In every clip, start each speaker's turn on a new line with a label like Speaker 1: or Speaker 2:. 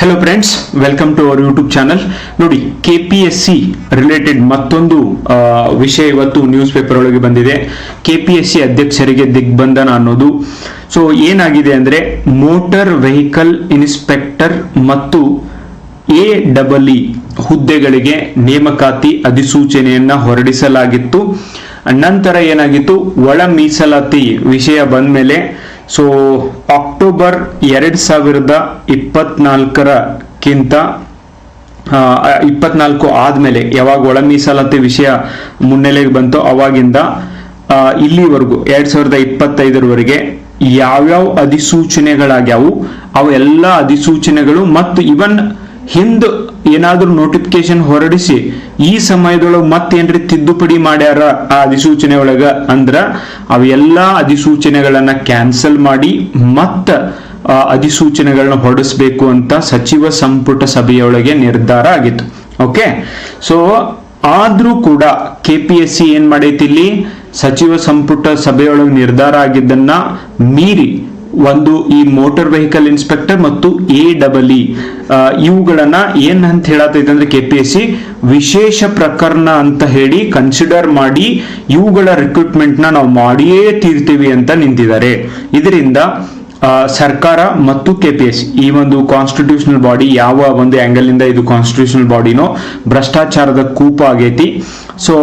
Speaker 1: Hello friends welcome to our YouTube channel ನೋಡಿ K P S C related ಮತ್ತೊಂದು ವಿಷಯ ಇವತ್ತು ನ್ಯೂಸ್ ಪೇಪರ್ ಒಳಗೆ ಬಂದಿದೆ. ಕೆ ಪಿ ಎಸ್ ಸಿ ಅಧ್ಯಕ್ಷರಿಗೆ ದಿಗ್ಬಂಧನ ಅನ್ನೋದು. ಸೊ ಏನಾಗಿದೆ ಅಂದ್ರೆ ಮೋಟಾರ್ ವೆಹಿಕಲ್ ಇನ್ಸ್ಪೆಕ್ಟರ್ ಮತ್ತು ಎ ಡಬಲ್ ಇ ಹುದ್ದೆಗಳಿಗೆ ನೇಮಕಾತಿ ಅಧಿಸೂಚನೆಯನ್ನ ಹೊರಡಿಸಲಾಗಿತ್ತು. ನಂತರ ಏನಾಗಿತ್ತು? ಒಳ ಮೀಸಲಾತಿ ವಿಷಯ ಬಂದ್ಮೇಲೆ ಸೊ ಅಕ್ಟೋಬರ್ ಎರಡ್ ಸಾವಿರದ ಇಪ್ಪತ್ನಾಲ್ಕರಕ್ಕಿಂತ ಇಪ್ಪತ್ನಾಲ್ಕು ಆದ್ಮೇಲೆ ಯಾವಾಗ ಒಳ ಮೀಸಲಾತಿ ವಿಷಯ ಮುನ್ನೆಲೆಗೆ ಬಂತೋ ಅವಾಗಿಂದ ಇಲ್ಲಿವರೆಗೂ ಎರಡ್ ಸಾವಿರದ ಇಪ್ಪತ್ತೈದರವರೆಗೆ ಯಾವ್ಯಾವ ಅಧಿಸೂಚನೆಗಳಾಗ್ಯಾವು, ಅವೆಲ್ಲ ಅಧಿಸೂಚನೆಗಳು ಮತ್ತು ಇವನ್ ಹಿಂದ್ ಏನಾದ್ರೂ ನೋಟಿಫಿಕೇಶನ್ ಹೊರಡಿಸಿ, ಈ ಸಮಯದೊಳಗೆ ಮತ್ತೇನ್ರಿ ತಿದ್ದುಪಡಿ ಮಾಡ್ಯಾರ ಆ ಅಧಿಸೂಚನೆ ಒಳಗ ಅಂದ್ರ ಅವೆಲ್ಲ ಅಧಿಸೂಚನೆಗಳನ್ನ ಕ್ಯಾನ್ಸಲ್ ಮಾಡಿ ಮತ್ತ ಅಧಿಸೂಚನೆಗಳನ್ನ ಹೊರಡಿಸ್ಬೇಕು ಅಂತ ಸಚಿವ ಸಂಪುಟ ಸಭೆಯೊಳಗೆ ನಿರ್ಧಾರ ಆಗಿತ್ತು. ಓಕೆ ಸೊ ಆದ್ರೂ ಕೂಡ ಕೆ ಪಿ ಎಸ್ ಸಿ ಏನ್ ಮಾಡೈತಿ ಇಲ್ಲಿ? ಸಚಿವ ಸಂಪುಟ ಸಭೆಯೊಳಗೆ ನಿರ್ಧಾರ ಆಗಿದ್ದನ್ನ ಮೀರಿ ಒಂದು ಈ ಮೋಟಾರ್ ವೆಹಿಕಲ್ ಇನ್ಸ್ಪೆಕ್ಟರ್ ಮತ್ತು ಎ ಡಬಲ್ ಇ ಇವುಗಳನ್ನ ಏನ್ ಅಂತ ಹೇಳತೈತೆ ಅಂದ್ರೆ ಕೆ ಪಿ ಎಸ್ ಸಿ ವಿಶೇಷ ಪ್ರಕರಣ ಅಂತ ಹೇಳಿ ಕನ್ಸಿಡರ್ ಮಾಡಿ ಇವುಗಳ ರಿಕ್ರೂಟ್ಮೆಂಟ್ನ ನಾವು ಮಾಡಿಯೇ ತೀರ್ತೀವಿ ಅಂತ ನಿಂತಿದ್ದಾರೆ. ಇದರಿಂದ ಸರ್ಕಾರ ಮತ್ತು ಕೆ ಪಿ ಎಸ್ ಈ ಒಂದು ಕಾನ್ಸ್ಟಿಟ್ಯೂಷನಲ್ ಬಾಡಿ ಯಾವ ಒಂದು ಆಂಗಲ್ ಇಂದ ಇದು ಕಾನ್ಸ್ಟಿಟ್ಯೂಷನಲ್ ಬಾಡಿನೋ ಭ್ರಷ್ಟಾಚಾರದ ಕೂಪ ಆಗೈತಿ. ಸೊ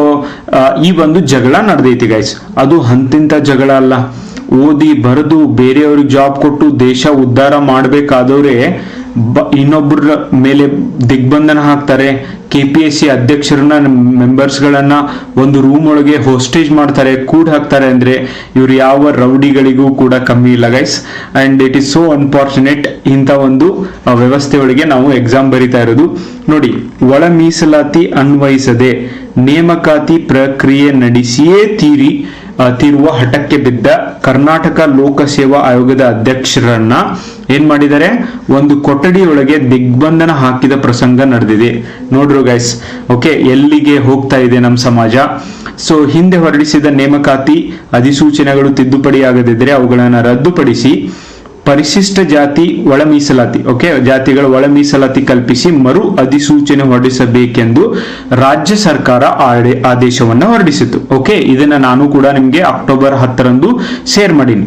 Speaker 1: ಈ ಒಂದು ಜಗಳ ನಡೆದೈತಿ ಗೈಸ್ ಅದು ಹಂತಿಂತ ಜಗಳ ಅಲ್ಲ. ಓದಿ ಬರೆದು ಬೇರೆಯವ್ರಿಗೆ ಜಾಬ್ ಕೊಟ್ಟು ದೇಶ ಉದ್ಧಾರ ಮಾಡಬೇಕಾದವ್ರೆ ಇನ್ನೊಬ್ಬರ ಮೇಲೆ ದಿಗ್ಬಂಧನ ಹಾಕ್ತಾರೆ. ಕೆ ಪಿ ಎಸ್ ಸಿ ಅಧ್ಯಕ್ಷರನ್ನ ಮೆಂಬರ್ಸ್ ಗಳನ್ನ ಒಂದು ರೂಮ್ ಒಳಗೆ ಹೋಸ್ಟೇಜ್ ಮಾಡ್ತಾರೆ, ಕೂಡ್ ಹಾಕ್ತಾರೆ ಅಂದ್ರೆ ಇವ್ರು ಯಾವ ರೌಡಿಗಳಿಗೂ ಕೂಡ ಕಮ್ಮಿ ಇಲ್ಲ guys and it is so unfortunate ಇಂಥ ಒಂದು ವ್ಯವಸ್ಥೆ ಒಳಗೆ ನಾವು ಎಕ್ಸಾಮ್ ಬರಿತಾ ಇರೋದು. ನೋಡಿ ಒಳ ಮೀಸಲಾತಿ ಅನ್ವಯಿಸದೆ ನೇಮಕಾತಿ ಪ್ರಕ್ರಿಯೆ ನಡೆಸಿಯೇ ತೀರಿ. ತೀರುವ ಹಠಕ್ಕೆ ಬಿದ್ದ ಕರ್ನಾಟಕ ಲೋಕಸೇವಾ ಆಯೋಗದ ಅಧ್ಯಕ್ಷರನ್ನ ಏನ್ ಮಾಡಿದ್ದಾರೆ? ಒಂದು ಕೊಠಡಿಯೊಳಗೆ ದಿಗ್ಬಂಧನ ಹಾಕಿದ ಪ್ರಸಂಗ ನಡೆದಿದೆ. ನೋಡ್ರು ಗೈಸ್ ಓಕೆ ಎಲ್ಲಿಗೆ ಹೋಗ್ತಾ ಇದೆ ನಮ್ಮ ಸಮಾಜ? ಸೊ ಹಿಂದೆ ಹೊರಡಿಸಿದ ನೇಮಕಾತಿ, ಅಧಿಸೂಚನೆಗಳು ತಿದ್ದುಪಡಿ ಆಗದಿದ್ರೆ ಅವುಗಳನ್ನು ರದ್ದುಪಡಿಸಿ ಪರಿಶಿಷ್ಟ ಜಾತಿ ಒಳ ಮೀಸಲಾತಿ ಓಕೆ ಜಾತಿಗಳ ಒಳ ಮೀಸಲಾತಿ ಕಲ್ಪಿಸಿ ಮರು ಅಧಿಸೂಚನೆ ಹೊರಡಿಸಬೇಕೆಂದು ರಾಜ್ಯ ಸರ್ಕಾರ ಆದೇಶವನ್ನ ಹೊರಡಿಸಿತು ಓಕೆ ಇದನ್ನ ನಾನು ಕೂಡ ನಿಮಗೆ ಅಕ್ಟೋಬರ್ ಹತ್ತರಂದು ಶೇರ್ ಮಾಡೀನಿ.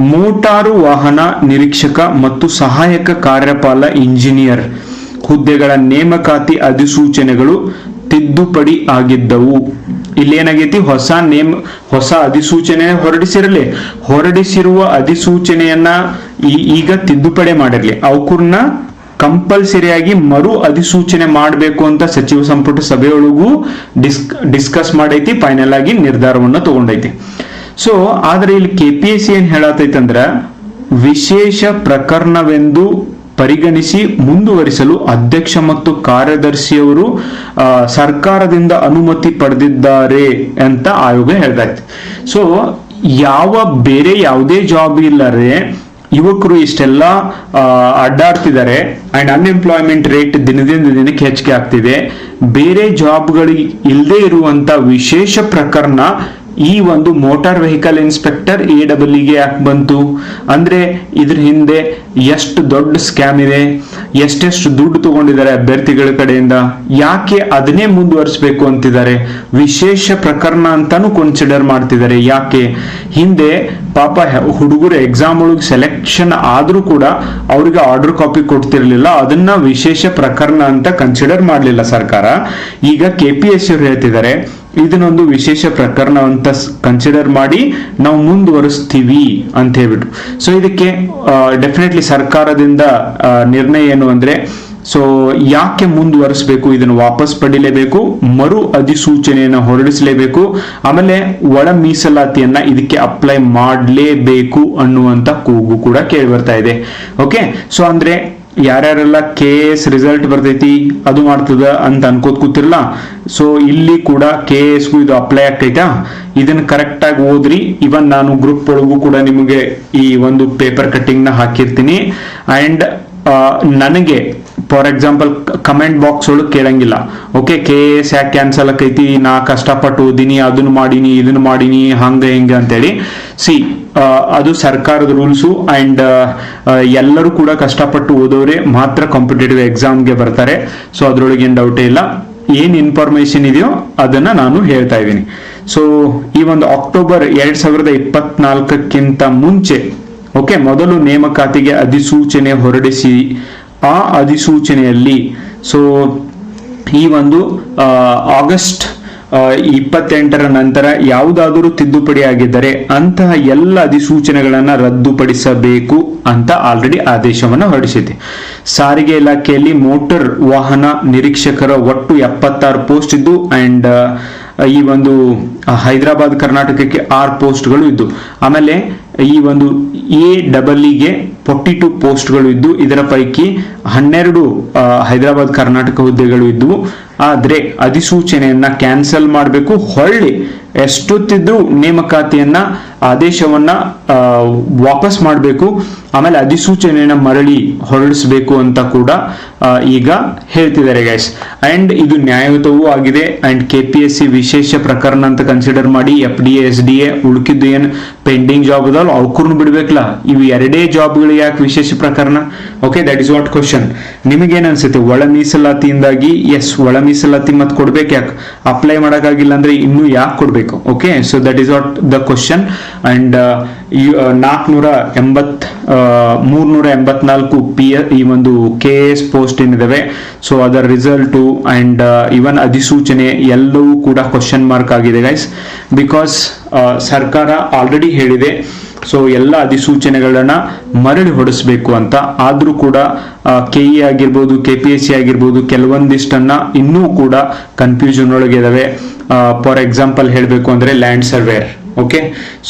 Speaker 1: ಮೋಟಾರು ವಾಹನ ನಿರೀಕ್ಷಕ ಮತ್ತು ಸಹಾಯಕ ಕಾರ್ಯಪಾಲ ಇಂಜಿನಿಯರ್ ಹುದ್ದೆಗಳ ನೇಮಕಾತಿ ಅಧಿಸೂಚನೆಗಳು ತಿದ್ದುಪಡಿ ಆಗಿದ್ದವು. ಇಲ್ಲೇನಾಗೈತಿ? ಹೊಸ ನೇಮ್, ಹೊಸ ಅಧಿಸೂಚನೆ ಹೊರಡಿಸಿರಲಿ. ಹೊರಡಿಸಿರುವ ಅಧಿಸೂಚನೆಯನ್ನ ಈಗ ತಿದ್ದುಪಡಿ ಮಾಡಿರಲಿ. ಅವಕೂರ್ನ ಕಂಪಲ್ಸರಿಯಾಗಿ ಮರು ಅಧಿಸೂಚನೆ ಮಾಡಬೇಕು ಅಂತ ಸಚಿವ ಸಂಪುಟ ಸಭೆಯೊಳಗೂ ಡಿಸ್, ಡಿಸ್ಕಸ್ ಮಾಡೈತಿ ಫೈನಲ್ ಆಗಿ ನಿರ್ಧಾರವನ್ನ ತಗೊಂಡೈತಿ. ಸೊ ಆದ್ರೆ ಇಲ್ಲಿ ಕೆ ಪಿ ಎಸ್ ಸಿ ಏನ್ ಹೇಳತೈತಂದ್ರ, ವಿಶೇಷ ಪ್ರಕರಣವೆಂದು ಪರಿಗಣಿಸಿ ಮುಂದುವರಿಸಲು ಅಧ್ಯಕ್ಷ ಮತ್ತು ಕಾರ್ಯದರ್ಶಿಯವರು ಸರ್ಕಾರದಿಂದ ಅನುಮತಿ ಪಡೆದಿದ್ದಾರೆ ಅಂತ ಆಯೋಗ ಹೇಳ್ತೈತೆ ಸೊ ಯಾವ ಬೇರೆ ಯಾವುದೇ ಜಾಬ್ ಇಲ್ಲರೆ ಯುವಕರು ಇಷ್ಟೆಲ್ಲ ಅಡ್ಡಾಡ್ತಿದ್ದಾರೆ ಅಂಡ್ ಅನ್ಎಂಪ್ಲಾಯ್ಮೆಂಟ್ ರೇಟ್ ದಿನದಿಂದ ದಿನಕ್ಕೆ ಹೆಚ್ಚಿಗೆ ಆಗ್ತಿದೆ. ಬೇರೆ ಜಾಬ್ಗಳಿಗೆ ಇಲ್ಲದೆ ಇರುವಂತ ವಿಶೇಷ ಪ್ರಕರಣ ಈ ಒಂದು ಮೋಟಾರ್ ವೆಹಿಕಲ್ ಇನ್ಸ್ಪೆಕ್ಟರ್ ಎ ಡಬಲ್ಗೆ ಯಾಕೆ ಬಂತು. ಅಂದ್ರೆ ಇದ್ರ ಹಿಂದೆ ಎಷ್ಟು ದೊಡ್ಡ ಸ್ಕ್ಯಾಮ್ ಇದೆ, ಎಷ್ಟೆಷ್ಟು ದುಡ್ಡು ತಗೊಂಡಿದ್ದಾರೆ ಅಭ್ಯರ್ಥಿಗಳ ಕಡೆಯಿಂದ, ಯಾಕೆ ಅದನ್ನೇ ಮುಂದುವರಿಸಬೇಕು ಅಂತಿದ್ದಾರೆ? ವಿಶೇಷ ಪ್ರಕರಣ ಅಂತಾನು ಕನ್ಸಿಡರ್ ಮಾಡ್ತಿದ್ದಾರೆ. ಯಾಕೆ? ಹಿಂದೆ ಪಾಪ ಹುಡುಗರು ಎಕ್ಸಾಮ್ ಒಳಗೆ ಸೆಲೆಕ್ಷನ್ ಆದರೂ ಕೂಡ ಅವ್ರಿಗೆ ಆರ್ಡರ್ ಕಾಪಿ ಕೊಡ್ತಿರ್ಲಿಲ್ಲ. ಅದನ್ನ ವಿಶೇಷ ಪ್ರಕರಣ ಅಂತ ಕನ್ಸಿಡರ್ ಮಾಡಲಿಲ್ಲ ಸರ್ಕಾರ. ಈಗ ಕೆ ಪಿ ಎಸ್ ಅವರು ಹೇಳ್ತಿದ್ದಾರೆ, ಇದನ್ನೊಂದು ವಿಶೇಷ ಪ್ರಕರಣ ಅಂತ ಕನ್ಸಿಡರ್ ಮಾಡಿ ನಾವು ಮುಂದುವರಿಸ್ತೀವಿ ಅಂತ ಹೇಳ್ಬಿಟ್ಟು ಸೊ ಇದಕ್ಕೆ ಡೆಫಿನೆಟ್ಲಿ ಸರ್ಕಾರದಿಂದ ನಿರ್ಣಯ ಏನು ಅಂದ್ರೆ ಸೊ ಯಾಕೆ ಮುಂದುವರಿಸಬೇಕು? ಇದನ್ನು ವಾಪಸ್ ಪಡಿಲೇಬೇಕು. ಮರು ಅಧಿಸೂಚನೆಯನ್ನು ಹೊರಡಿಸಲೇಬೇಕು. ಆಮೇಲೆ ಒಳ ಮೀಸಲಾತಿಯನ್ನ ಇದಕ್ಕೆ ಅಪ್ಲೈ ಮಾಡಲೇಬೇಕು ಅನ್ನುವಂತ ಕೂಗು ಕೂಡ ಕೇಳಿ ಬರ್ತಾ ಇದೆ. ಓಕೆ ಸೊ ಅಂದ್ರೆ ಯಾರ್ಯಾರೆಲ್ಲ ಕೆ ಎಸ್ ರಿಸಲ್ಟ್ ಬರ್ತೈತಿ, ಅದು ಮಾಡ್ತದ ಅಂತ ಅನ್ಕೋತ್ ಕೂತಿರ್ಲ ಸೊ ಇಲ್ಲಿ ಕೂಡ ಕೆ ಎಸ್ಗೂ ಇದು ಅಪ್ಲೈ ಆಗ್ತೈತಾ? ಇದನ್ನ ಕರೆಕ್ಟ್ ಆಗಿ ಓದ್ರಿ. ಇವನ್ ನಾನು ಗ್ರೂಪ್ ಒಳಗೂ ಕೂಡ ನಿಮಗೆ ಈ ಒಂದು ಪೇಪರ್ ಕಟ್ಟಿಂಗ್ನ ಹಾಕಿರ್ತೀನಿ. ಅಂಡ್ ನನಗೆ ಫಾರ್ ಎಕ್ಸಾಂಪಲ್ ಕಮೆಂಟ್ ಬಾಕ್ಸ್ ಒಳಗೆ ಕೇಳಂಗಿಲ್ಲ. ಓಕೆ ಕೆ ಎಸ್ ಯಾಕೆ ಕ್ಯಾನ್ಸಲ್ ಆಕೈತಿ, ನಾ ಕಷ್ಟಪಟ್ಟು ಓದಿನಿ, ಅದನ್ನು ಮಾಡೀನಿ, ಇದನ್ನು ಮಾಡೀನಿ, ಹಂಗೆ ಹಿಂಗೆ ಅಂತೇಳಿ. ಸಿ ಅದು ಸರ್ಕಾರದ ರೂಲ್ಸು ಅಂಡ್ ಎಲ್ಲರೂ ಕೂಡ ಕಷ್ಟಪಟ್ಟು ಓದೋರೆ ಮಾತ್ರ ಕಾಂಪಿಟೇಟಿವ್ ಎಕ್ಸಾಮ್ಗೆ ಬರ್ತಾರೆ. ಸೊ ಅದ್ರೊಳಗೆ ಏನು ಡೌಟೇ ಇಲ್ಲ. ಏನು ಇನ್ಫಾರ್ಮೇಶನ್ ಇದೆಯೋ ಅದನ್ನ ನಾನು ಹೇಳ್ತಾ ಇದ್ದೀನಿ. ಸೊ ಈ ಒಂದು ಅಕ್ಟೋಬರ್ ಎರಡ್ ಸಾವಿರದ ಇಪ್ಪತ್ನಾಲ್ಕಕ್ಕಿಂತ ಮುಂಚೆ ಓಕೆ ಮೊದಲು ನೇಮಕಾತಿಗೆ ಅಧಿಸೂಚನೆ ಹೊರಡಿಸಿ ಆ ಅಧಿಸೂಚನೆಯಲ್ಲಿ. ಸೊ ಈ ಒಂದು ಆಗಸ್ಟ್ ಇಪ್ಪತ್ತೆಂಟರ ನಂತರ ಯಾವುದಾದರೂ ತಿದ್ದುಪಡಿ ಆಗಿದ್ದರೆ ಅಂತಹ ಎಲ್ಲ ಅಧಿಸೂಚನೆಗಳನ್ನು ರದ್ದುಪಡಿಸಬೇಕು ಅಂತ ಆಲ್ರೆಡಿ ಆದೇಶವನ್ನು ಹೊರಡಿಸಿದೆ. ಸಾರಿಗೆ ಇಲಾಖೆಯಲ್ಲಿ ಮೋಟಾರ್ ವಾಹನ ನಿರೀಕ್ಷಕರ ಒಟ್ಟು ಎಪ್ಪತ್ತಾರು ಪೋಸ್ಟ್ ಇದ್ದು ಅಂಡ್ ಈ ಒಂದು ಹೈದರಾಬಾದ್ ಕರ್ನಾಟಕಕ್ಕೆ ಆರು ಪೋಸ್ಟ್ಗಳು ಇದ್ದು. ಆಮೇಲೆ ಈ ಒಂದು ಎ ಡಬಲ್ ಇಗೆ ಫೋರ್ಟಿ ಟು ಪೋಸ್ಟ್ಗಳು ಇದ್ದು ಇದರ ಪೈಕಿ ಹನ್ನೆರಡು ಹೈದರಾಬಾದ್ ಕರ್ನಾಟಕ ಹುದ್ದೆಗಳು ಇದ್ದವು ಆದ್ರೆ ಅಧಿಸೂಚನೆಯನ್ನ ಕ್ಯಾನ್ಸಲ್ ಮಾಡಬೇಕು. ಹೊಳ್ಳಿ, ಎಷ್ಟೊತ್ತಿದ್ರು ನೇಮಕಾತಿಯನ್ನ, ಆದೇಶವನ್ನ ವಾಪಸ್ ಮಾಡಬೇಕು. ಆಮೇಲೆ ಅಧಿಸೂಚನೆಯನ್ನ ಮರಳಿ ಹೊರಡಿಸಬೇಕು ಅಂತ ಕೂಡ ಈಗ ಹೇಳ್ತಿದ್ದಾರೆ ಗೈಸ್ ಅಂಡ್ ಇದು ನ್ಯಾಯಯುತವೂ ಆಗಿದೆ. And K P S C ವಿಶೇಷ ಪ್ರಕರಣ ಅಂತ ಕನ್ಸಿಡರ್ ಮಾಡಿ F D S D A ಉಳ್ಕಿದ್ದು ಏನು ಪೆಂಡಿಂಗ್ ಜಾಬ್ ಅದಲ್ಲ ಅವ್ಕೂರ್ನು ಬಿಡ್ಬೇಕಲ್ಲ. ಇವು ಎರಡೇ ಜಾಬ್ಗಳು ಯಾಕೆ ವಿಶೇಷ ಪ್ರಕರಣ? Okay that is what question ನಿಮಗೇನು ಅನ್ಸುತ್ತೆ? ಒಳ ಮೀಸಲಾತಿಯಿಂದಾಗಿ ಎಸ್ ಒಳ ಮೀಸಲಾತಿ ಮತ್ತೆ ಕೊಡ್ಬೇಕು, ಯಾಕೆ ಅಪ್ಲೈ ಮಾಡೋಕ್ಕಾಗಿಲ್ಲ ಅಂದ್ರೆ ಇನ್ನೂ ಯಾಕೆ ಕೊಡ್ಬೇಕು? Okay so that is what the question and ನಾಲ್ಕುನೂರ ಎಂಬತ್ ಮೂರ್ನೂರ ಎಂಬತ್ನಾಲ್ಕು ಪಿ ಈ ಒಂದು ಕೆ ಎಸ್ ಪೋಸ್ಟ್ ಏನಿದಾವೆ ಸೊ ಅದರ ರಿಸಲ್ಟು ಅಂಡ್ ಇವನ್ ಅಧಿಸೂಚನೆ ಎಲ್ಲವೂ ಕೂಡ ಕ್ವಶನ್ ಮಾರ್ಕ್ ಆಗಿದೆ ಗೈಸ್ ಬಿಕಾಸ್ ಸರ್ಕಾರ ಆಲ್ರೆಡಿ ಹೇಳಿದೆ ಸೊ ಎಲ್ಲ ಅಧಿಸೂಚನೆಗಳನ್ನ ಮರಳಿ ಹೊಡಿಸ್ಬೇಕು ಅಂತ. ಆದ್ರೂ ಕೂಡ ಕೆ ಇ ಆಗಿರ್ಬೋದು ಕೆ ಪಿ ಎಸ್ ಸಿ ಆಗಿರ್ಬೋದು, ಕೆಲವೊಂದಿಷ್ಟನ್ನ ಇನ್ನೂ ಕೂಡ ಕನ್ಫ್ಯೂಷನ್ ಒಳಗೆ ಇದಾವೆ. ಫಾರ್ ಎಕ್ಸಾಂಪಲ್ ಹೇಳಬೇಕು ಅಂದ್ರೆ ಲ್ಯಾಂಡ್ ಸರ್ವೇರ್ ಓಕೆ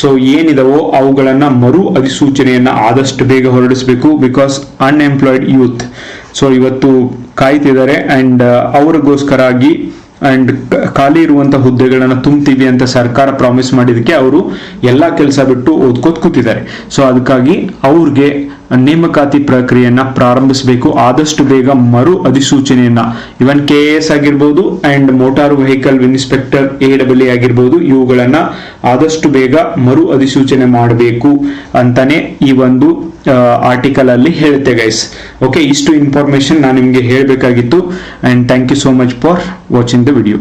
Speaker 1: ಸೊ ಏನಿದಾವೋ ಅವುಗಳನ್ನ ಮರು ಅಧಿಸೂಚನೆಯನ್ನ ಆದಷ್ಟು ಬೇಗ ಹೊರಡಿಸಬೇಕು ಬಿಕಾಸ್ ಅನ್ಎಂಪ್ಲಾಯ್ಡ್ ಯೂತ್ ಸೊ ಇವತ್ತು ಕಾಯ್ತಿದ್ದಾರೆ ಅಂಡ್ ಅವ್ರಿಗೋಸ್ಕರಾಗಿ ಅಂಡ್ ಖಾಲಿ ಇರುವಂತ ಹುದ್ದೆಗಳನ್ನ ತುಂಬ್ತೀವಿ ಅಂತ ಸರ್ಕಾರ ಪ್ರಾಮಿಸ್ ಮಾಡಿದಕ್ಕೆ ಅವರು ಎಲ್ಲಾ ಕೆಲಸ ಬಿಟ್ಟು ಓದ್ಕೋತ್ ಕೂತಿದ್ದಾರೆ. ಸೊ ಅದಕ್ಕಾಗಿ ಅವ್ರಿಗೆ ನೇಮಕಾತಿ ಪ್ರಕ್ರಿಯೆಯನ್ನ ಪ್ರಾರಂಭಿಸಬೇಕು. ಆದಷ್ಟು ಬೇಗ ಮರು ಅಧಿಸೂಚನೆಯನ್ನ. ಇವನ್ ಕೆ ಎಸ್ ಆಗಿರ್ಬೋದು and motor vehicle inspector A W ಆಗಿರ್ಬೋದು ಇವುಗಳನ್ನ ಆದಷ್ಟು ಬೇಗ ಮರು ಅಧಿಸೂಚನೆ ಮಾಡಬೇಕು ಅಂತಾನೆ ಈ ಒಂದು ಆರ್ಟಿಕಲ್ ಅಲ್ಲಿ ಹೇಳುತ್ತೆ ಗೈಸ್ ಓಕೆ ಇಷ್ಟು ಇನ್ಫಾರ್ಮೇಶನ್ ನಾನು ನಿಮಗೆ ಹೇಳಬೇಕಾಗಿತ್ತು. And thank you so much for watching the video